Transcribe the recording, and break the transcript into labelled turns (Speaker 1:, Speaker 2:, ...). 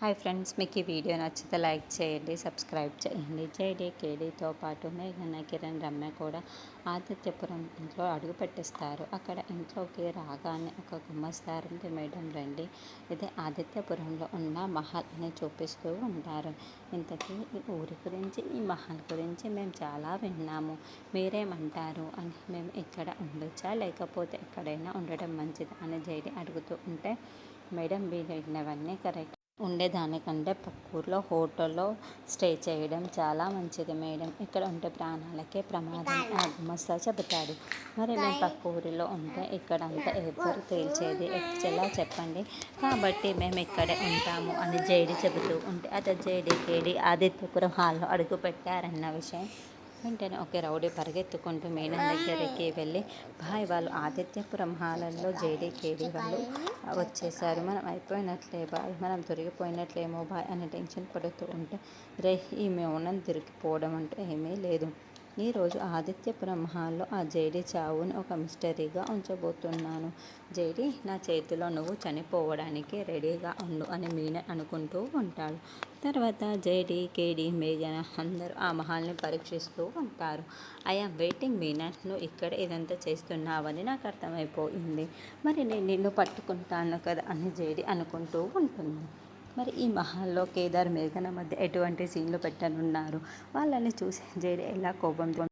Speaker 1: Hi friends మీకు ఈ video నచ్చితే లైక్ చేయండి సబ్స్క్రైబ్ చేయండి. జేడీ కేడీతో పాటు మేఘన కిరణ్ రమ్య కూడా ఆదిత్యపురం ఇంట్లో అడుగు పెట్టిస్తారు. అక్కడ ఇంట్లోకి రాగానే ఒక గుమ్మస్తారంటే మేడం రండి. ఇది ఆదిత్యపురంలో ఉన్న మహల్ అని చూపిస్తూ ఉంటారు. ఇంతకీ ఈ ఊరి గురించి ఈ మహల్ గురించి మేము చాలా విన్నాము. మీరేమంటారు? అని మేము ఇక్కడ ఉండొచ్చా? లేకపోతే ఎక్కడైనా ఉండడం మంచిది? అని జేడీ అడుగుతూ ఉంటే మేడం వీలైనవన్నీ కరెక్ట్ ఉండేదానికంటే పక్కూర్లో హోటల్లో స్టే చేయడం చాలా మంచిది మేడం. ఇక్కడ ఉంటే ప్రాణాలకే ప్రమాదం. ఆ గుమస్తా చెబుతాడు. మరి మేము పక్క ఊరిలో ఉంటే ఇక్కడంతా ఎవరు తేల్చేది ఎలా చెప్పండి. కాబట్టి మేము ఇక్కడే ఉంటాము అని జేడి చెబుతూ ఉంటే అతను జేడి కేడి ఆదిత్యపురం హాల్లో అడుగు పెట్టారన్న విషయం వెంటనే ఒక రౌడీ పరిగెత్తుకుంటూ మేడం దగ్గరికి వెళ్ళి బాయ్ వాళ్ళు ఆదిత్యపురం హాలల్లో జేడీ కేడీ వాళ్ళు వచ్చేసారు. మనం అయిపోయినట్లే బాయ్. మనం దొరికిపోయినట్లేమో బాయ్ అని టెన్షన్ పడుతూ ఉంటే రే ఈ మౌనం దొరికిపోవడం అంటే ఏమీ లేదు. ఈరోజు ఆదిత్య బ్రహ్మాల్లో ఆ జైడి చావుని ఒక మిస్టరీగా ఉంచబోతున్నాను. జైడి నా చేతిలో నువ్వు చనిపోవడానికి రెడీగా ఉండు అని మీన అనుకుంటూ ఉంటాడు. తర్వాత జైడి కేడీ మేఘన అందరూ ఆ మహాల్ని పరీక్షిస్తూ ఉంటారు. ఐఎమ్ వెయిటింగ్ మీనా నువ్వు ఇక్కడ ఇదంతా చేస్తున్నావని నాకు అర్థమైపోయింది. మరి నేను నిన్ను పట్టుకుంటాను కదా అని జైడి అనుకుంటూ ఉంటుంది. మరి ఈ మహల్లో కేదార్ మేఘన మధ్య ఎటువంటి సీన్లు పెట్టనున్నారు? వాళ్ళని చూసి జేడీ ఎలా కోపంతో